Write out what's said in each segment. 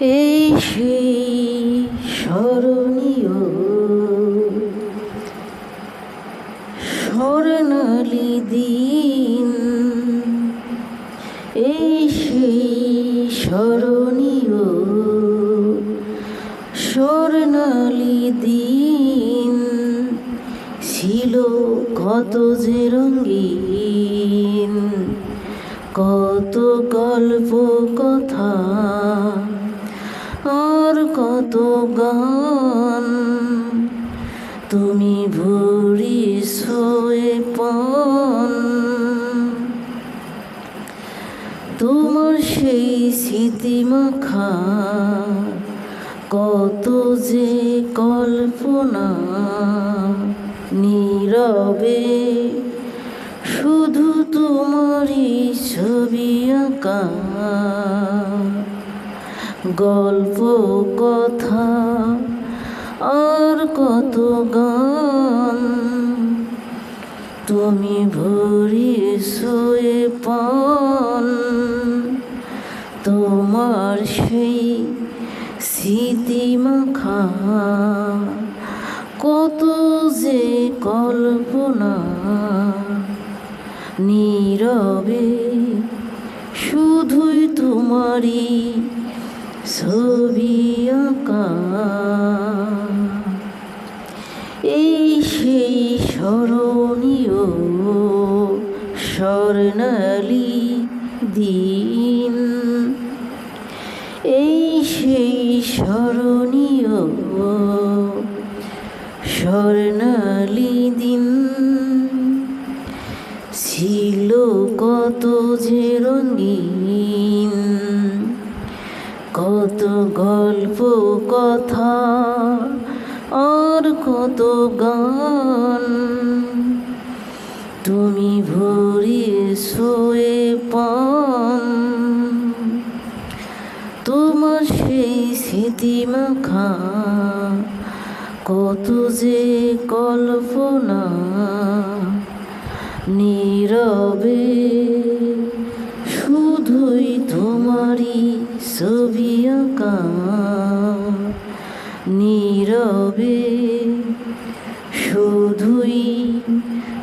এই সেই স্মরণীয় স্বর্ণালী দিন। এই সেই স্মরণীয় স্বর্ণালী দিন ছিল কত যে রঙিন, কত গল্প কথা আর কত গান তুমি ভরি সোয়ে পান। তোমার সেই স্মৃতি মাখা কত যে কল্পনা নীরবে, শুধু তোমারই ছবি আঁকা গল্প, কথা, আর কত গান। তুমি ভরি সোয়ে পান, তোমার সেই স্মৃতি মাখা। কত যে কল্পনা নীরবে, শুধুই তোমারই ছবি আঁকা। এই সেই স্মরণীয় স্বর্ণালী দিন। এই সেই স্মরণীয় স্বর্ণালী দিন। ছিল কত যে রঙিন কত গল্প, কথা, আর কত গান। তুমি ভরিয়ে সোয়ে পান। তোমার সেই স্মৃতি মাখা, কত যে কল্পনা, নীরবে ছবি নীরবে শুধুই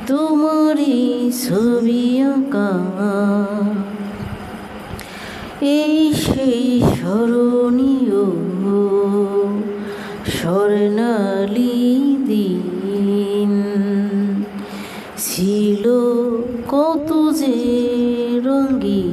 তোমারি ছবি এই সেই স্মরণীয় স্বর্ণালি দিন। ছিল কত যে রঙ্গী